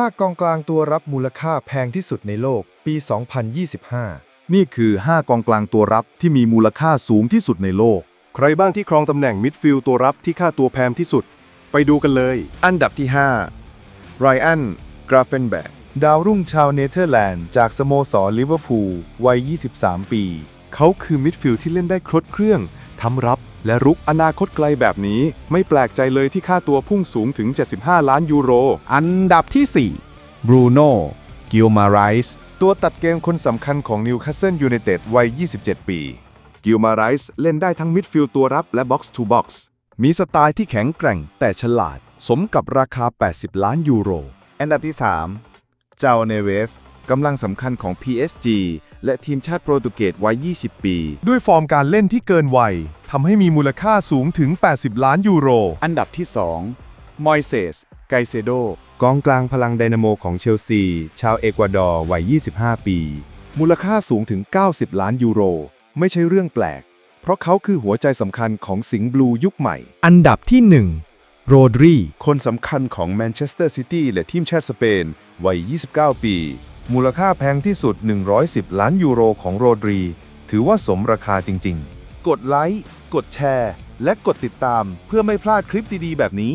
5 กองกลางตัวรับมูลค่าแพงที่สุดในโลก ปี 2025 นี่คือ 5 กองกลางตัวรับที่มีมูลค่าสูงที่สุดในโลก ใครบ้างที่ครองตำแหน่งมิดฟิลด์ตัวรับที่ค่าตัวแพงที่สุด ไปดูกันเลย อันดับที่5ไรอันกราเฟนแบกดาวรุ่งชาวเนเธอร์แลนด์จากสโมสรลิเวอร์พูลวัย 23 ปี เขาคือมิดฟิลด์ที่เล่นได้ครบเครื่องทำรับ และรุกอนาคตไกลแบบนี้ ไม่แปลกใจเลยที่ค่าตัวพุ่งสูงถึง 75 ล้านยูโร อันดับที่ 4 บรูโน่กิลมาไรส์ตัวตัดเกมคนสำคัญของนิวคาสเซิลยูไนเต็ดวัย 27 ปี กิลมาไรส์เล่นได้ทั้งมิดฟิลด์ตัวรับและบ็อกซ์ทูบ็อกซ์มีสไตล์ที่แข็งแกร่งแต่ฉลาด สมกับราคา 80 ล้านยูโร อันดับที่ 3 เจ้าเนเวสกำลังสำคัญของ PSG และทีมชาติโปรตุเกสวัย 20 ปี ด้วยฟอร์มการเล่นที่เกินวัยทำให้มีมูลค่าสูงถึง 80 ล้านยูโร อันดับที่ 2 มอยเซส ไกเซโด กองกลางพลังไดนาโมของเชลซี ชาวเอกวาดอร์วัย 25 ปี มูลค่าสูงถึง 90 ล้านยูโร ไม่ใช่เรื่องแปลก เพราะเขาคือหัวใจสำคัญของสิงห์บลูยุคใหม่ อันดับที่ 1 โรดรี คนสำคัญของแมนเชสเตอร์ซิตี้และทีมชาติสเปน วัย 29 ปี มูลค่าแพงที่สุด 110 ล้านยูโรของโรดรี ถือว่าสมราคาจริง ๆ กดไลค์ กดแชร์ และกดติดตามเพื่อไม่พลาดคลิปดี ๆ แบบนี้